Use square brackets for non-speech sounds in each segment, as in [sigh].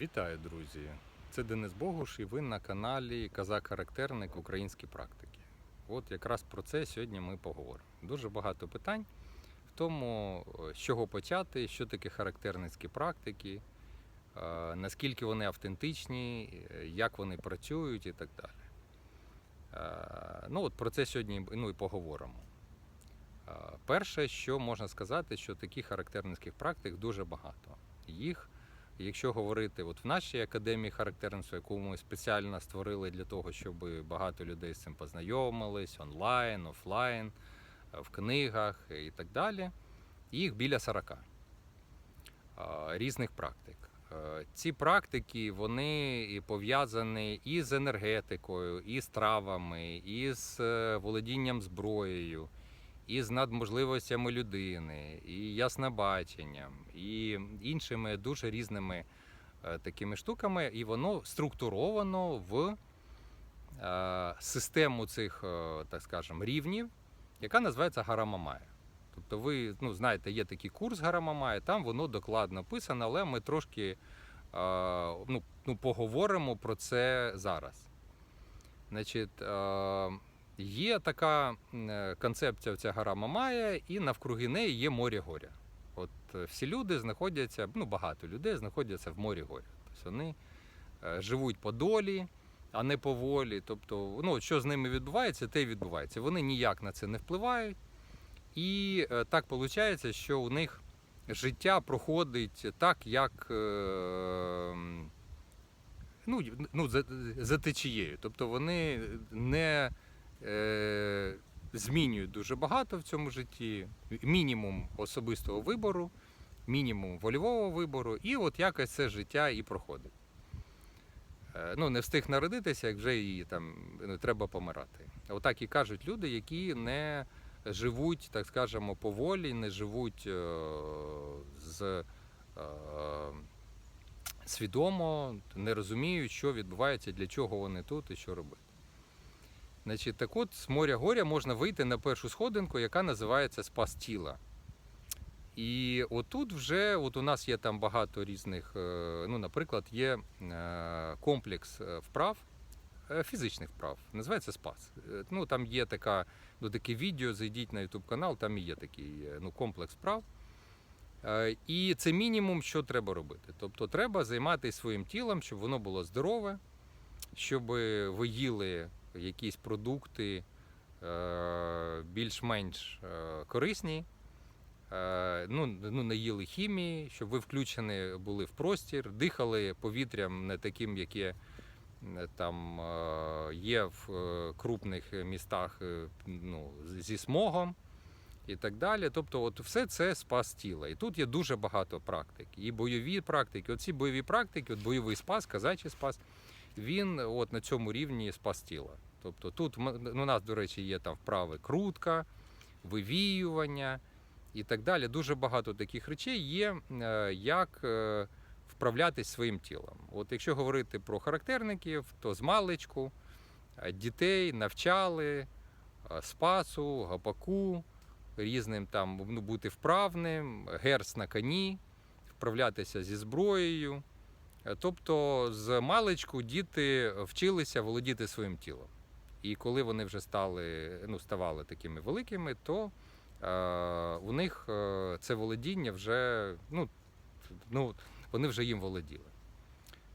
Вітаю, друзі! Це Денис Богуш і ви на каналі Казак-Характерник Українські практики. От якраз про це сьогодні ми поговоримо. Дуже багато питань в тому, е, з чого почати, що таке характерницькі практики, е, наскільки вони автентичні, е, як вони працюють і так далі. Ну, от про це сьогодні ну, і поговоримо. Перше, що можна сказати, що таких характерницьких практик дуже багато. Їх Якщо говорити от в нашій академії характерництва, яку ми спеціально створили для того, щоб багато людей з цим познайомились онлайн, офлайн, в книгах і так далі, їх біля 40 різних практик. Ці практики вони і пов'язані і з енергетикою, і з травами, і з е, володінням зброєю, і з надможливостями людини, і яснобаченням, і іншими дуже різними е, такими штуками, і воно структуровано в е, систему цих, е, так скажемо, рівнів, яка називається Гарамамая. Тобто ви ну, знаєте, є такий курс Гарамамая, там воно докладно писано, але ми трошки ну, ну, поговоримо про це зараз. Значить, Є така е, концепція ця гора Мамая, і навкруги неї є море горя. От е, всі люди знаходяться, ну багато людей знаходяться в морі горя. Тобто вони е, живуть по долі, а не по волі. Тобто, ну, що з ними відбувається, те й відбувається. Вони ніяк на це не впливають. І так виходить, що у них життя проходить так, як ну, ну, за, за течією. Тобто вони не змінюють дуже багато в цьому житті. Мінімум особистого вибору, мінімум вольового вибору, і от якось це життя і проходить. Е, ну, не встиг народитися, як вже і там ну, треба помирати. Отак і кажуть люди, які не живуть, так скажемо, поволі, не живуть е, з е, свідомо, не розуміють, що відбувається, для чого вони тут і що робити. Значить, так от з моря горя можна вийти на першу сходинку, яка називається спас тіла. І отут вже от у нас є там багато різних, е, ну, наприклад, є е, комплекс е, вправ, фізичних вправ, називається спас. Ну, там є така, ну, таке відео, зайдіть на YouTube канал, там і є такий ну, комплекс вправ. І це мінімум, що треба робити. Тобто треба займатися своїм тілом, щоб воно було здорове, щоб ви їли якісь продукти е, більш-менш е, корисні, е, ну, ну, не їли хімії, щоб ви включені були в простір, дихали повітрям не таким, яке там є в крупних містах ну, зі смогом і так далі. Тобто, от все це спас тіла. І тут є дуже багато практик. І бойові практики. Оці бойові практики, от бойовий спас, казачий спас, він от на цьому рівні спас тіла. Тобто тут м- у нас, до речі, є там вправи крутка, вивіювання і так далі. Дуже багато таких речей є, е, як е, вправлятись своїм тілом. От якщо говорити про характерників, то з маличку е, дітей навчали спасу, гапаку, різним там ну, бути вправним, герц на коні, вправлятися зі зброєю. Е, Тобто з маличку діти вчилися володіти своїм тілом. І коли вони вже стали, ну, ставали такими великими, то е, у них е, це володіння вже, ну, ну, вони вже їм володіли.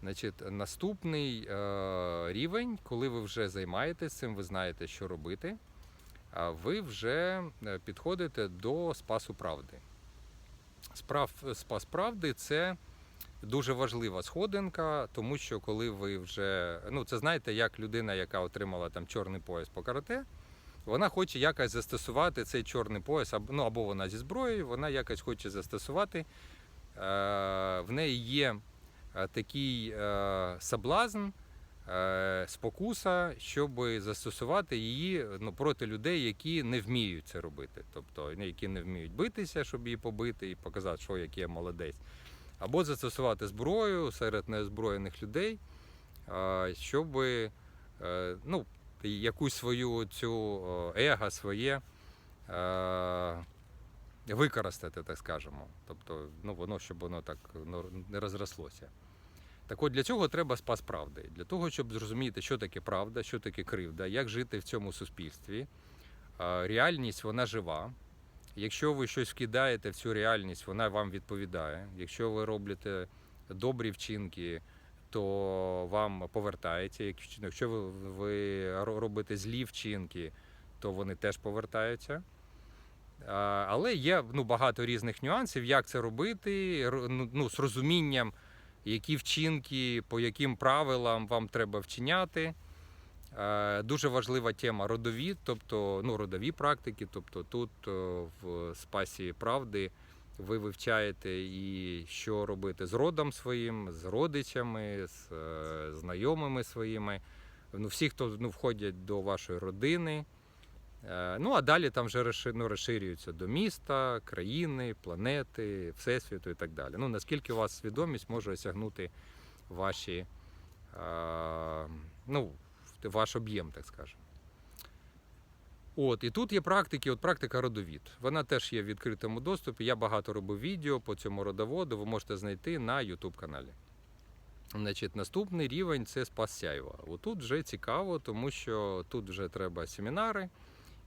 Значить, наступний е, рівень, коли ви вже займаєтесь цим, ви знаєте, що робити, ви вже е, підходите до спасу правди. Справ, спас правди це дуже важлива сходинка, тому що коли ви вже, ну це знаєте, як людина, яка отримала там чорний пояс по карате, вона хоче якось застосувати цей чорний пояс, ну, або вона зі зброєю, вона якось хоче застосувати. Е, в неї є е, такий е, соблазн, спокуса, щоб застосувати її ну, проти людей, які не вміють це робити. Тобто, ну, які не вміють битися, щоб її побити і показати, що який я молодець. Або застосувати зброю серед неозброєних людей, щоб е, ну, якусь свою цю его своє е, використати, так скажемо. Тобто, ну, воно, щоб воно так ну, не розрослося. Так от для цього треба спас правди. Для того, щоб зрозуміти, що таке правда, що таке кривда, як жити в цьому суспільстві. Реальність вона жива. Якщо ви щось вкидаєте в цю реальність, вона вам відповідає. Якщо ви робите добрі вчинки, то вам повертається. Якщо- ви робите злі вчинки, то вони теж повертаються. Але є ну, багато різних нюансів, як це робити, ну, ну, з розумінням, які вчинки, по яким правилам вам треба вчиняти. Е, Дуже важлива тема родові, тобто ну, родові практики. Тобто тут е, в спасі правди ви вивчаєте і що робити з родом своїм, з родичами, з е, знайомими своїми. Ну, всі, хто ну, входять до вашої родини. Ну, а далі там вже ну, розширюються до міста, країни, планети, всесвіту і так далі. Ну, наскільки у вас свідомість може осягнути ваші, ну, ваш об'єм, так скажемо. От, і тут є практики, от практика родовід. Вона теж є в відкритому доступі. Я багато робив відео по цьому родоводу, ви можете знайти на YouTube каналі. Значить, наступний рівень це спас сяйва. Отут вже цікаво, тому що тут вже треба семінари,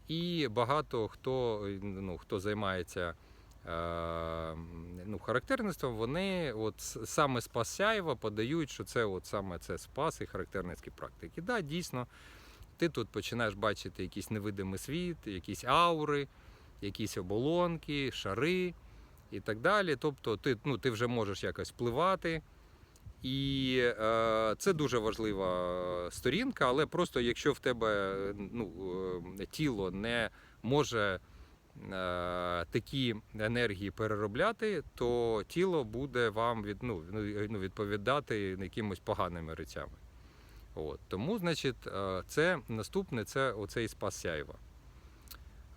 і багато хто, ну, хто займається ну, характерництвом, вони от саме спас сяйва подають, що це от саме це спас і характерницькі практики. Да, дійсно, ти тут починаєш бачити якийсь невидимий світ, якісь аури, якісь оболонки, шари і так далі. Тобто ти, ну, ти вже можеш якось впливати. І е, це дуже важлива сторінка, але просто якщо в тебе ну, е, тіло не може е, такі енергії переробляти, то тіло буде вам від, ну, ну, відповідати якимось поганими речами. От. Тому, значить, е, це наступне це оцей спас сяйва.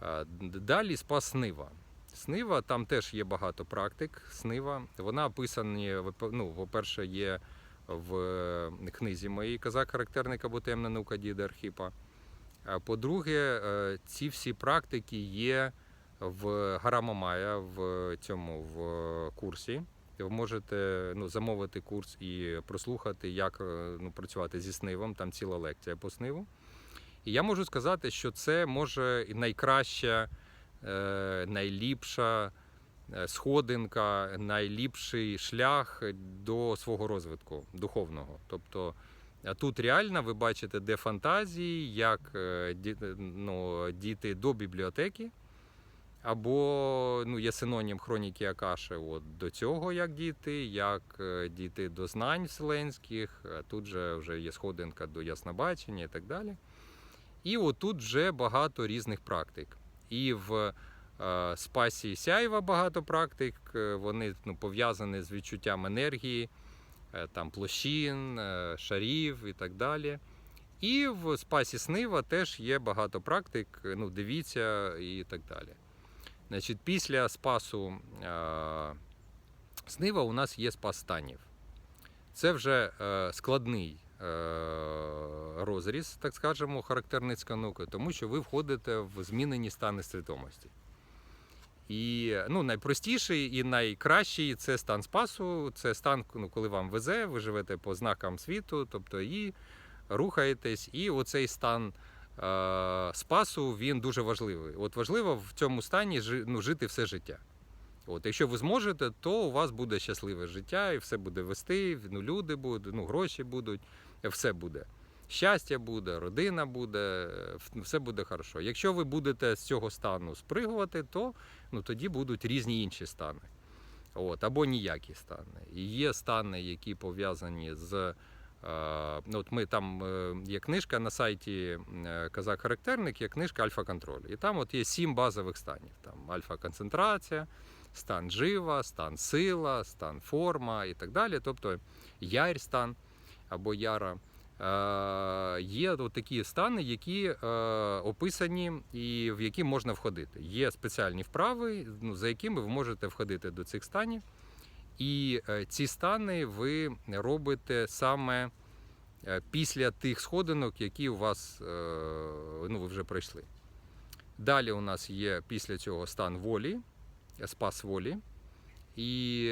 Е, Далі спас снива. Снива, там теж є багато практик. Снива. Вона описані, вип- ну, по-перше, є в е, книзі моїй Казак характерник або темна наука діда Архіпа. По-друге, е, ці всі практики є в Гарамамая в цьому в курсі. Ви можете ну, замовити курс і прослухати, як е, ну, працювати зі снивом. Там ціла лекція по сниву. І я можу сказати, що це може найкраща, е, найліпша е, сходинка, найліпший шлях до свого розвитку духовного. Тобто тут реально ви бачите, де фантазії, як ну, діти до бібліотеки. Або ну, є синонім хроніки Акаши от, до цього, як діти, як е, діти до знань вселенських, тут же вже є сходинка до яснобачення і так далі. І отут вже багато різних практик. І в е, спасі сяйва багато практик, е, вони ну, пов'язані з відчуттям енергії, е, там площин, е, шарів і так далі. І в спасі снива теж є багато практик, е, ну, дивіться і так далі. Значить, після спасу е, снива у нас є спас станів. Це вже е, складний е, розріз, так скажемо, характерницької науки, тому що ви входите в змінені стани свідомості. І ну, найпростіший і найкращий це стан спасу, це стан, ну, коли вам везе, ви живете по знакам світу, тобто і рухаєтесь, і оцей стан спасу він дуже важливий. От важливо в цьому стані ну, жити все життя. От, якщо ви зможете, то у вас буде щасливе життя, і все буде вести, ну, люди будуть, ну, гроші будуть, все буде. Щастя буде, родина буде, все буде хорошо. Якщо ви будете з цього стану спригувати, то ну, тоді будуть різні інші стани. От, або ніякі стани. І є стани, які пов'язані з. Е, ну, от ми там е, є книжка на сайті е, Казак Характерник, є книжка Альфа-контроль. І там от є сім базових станів: там альфа-концентрація, стан жива, стан сила, стан форма і так далі. Тобто ярь стан або яра. Є от такі стани, які описані і в які можна входити. Є спеціальні вправи, ну, за якими ви можете входити до цих станів. І е, ці стани ви робите саме е, після тих сходинок, які у вас е, ну, ви вже пройшли. Далі у нас є після цього стан волі, спас волі. І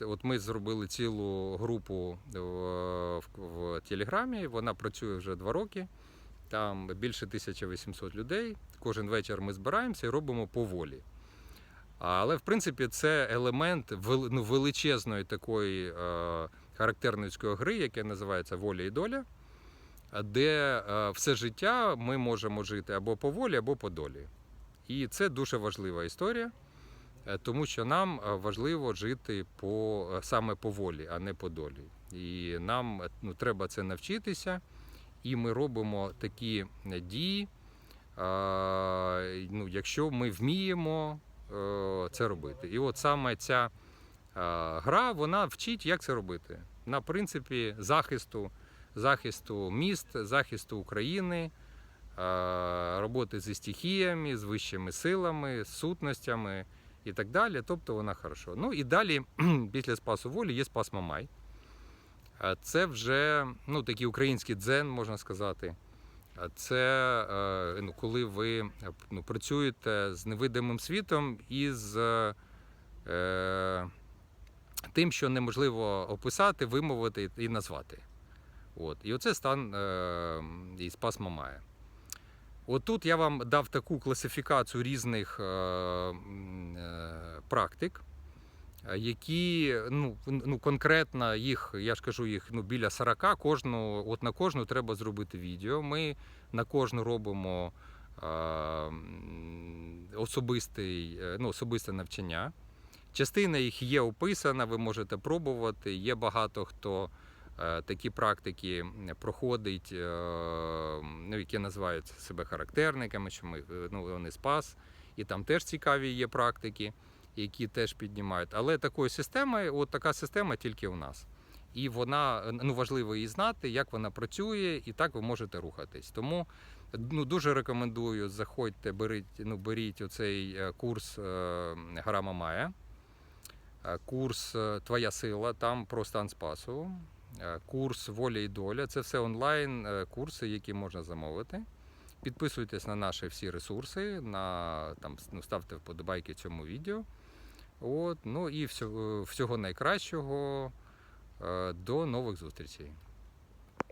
от ми зробили цілу групу в, в, Телеграмі. Вона працює вже два роки. Там більше 1800 людей. Кожен вечір ми збираємося і робимо поволі. Але в принципі це елемент ну, величезної такої е, характерницької гри, яка називається воля і доля, де е, все життя ми можемо жити або по волі, або по долі. І це дуже важлива історія, е, тому що нам важливо жити по, саме по волі, а не по долі. І нам ну, треба це навчитися, і ми робимо такі дії, ну, якщо ми вміємо це робити. І от саме ця е, гра вона вчить, як це робити. На принципі захисту, захисту міст, захисту України, е, роботи зі стихіями, з вищими силами, сутностями і так далі. Тобто вона хорошо. Ну і далі, [clears throat] після Спасу волі, є Спас Мамай. Е, Це вже ну, такий український дзен, можна сказати. Це е, ну, коли ви е, ну, працюєте з невидимим світом і з е, тим, що неможливо описати, вимовити і назвати. От. І оце стан е, і Спас Мамая. От тут я вам дав таку класифікацію різних е, е, практик, які ну, ну, конкретно їх, я ж кажу, їх ну, біля 40, кожну, от на кожну треба зробити відео. Ми на кожну робимо е, особистий, е, ну, особисте навчання. Частина їх є описана, ви можете пробувати. Є багато хто е, такі практики проходить, е, ну, які називають себе характерниками, що ми, е, ну, вони спас. І там теж цікаві є практики, які теж піднімають. Але такою системою, от така система тільки у нас. І вона ну, важливо її знати, як вона працює, і так ви можете рухатись. Тому ну, дуже рекомендую, заходьте, беріть, ну, беріть оцей е, курс е, Гра Мамая. Е, Курс Твоя сила, там про стан спасу. Курс Воля і доля. Це все онлайн курси, які можна замовити. Підписуйтесь на наші всі ресурси, на, там, ну, ставте вподобайки цьому відео. От, ну і всього, всього найкращого. Е, До нових зустрічей.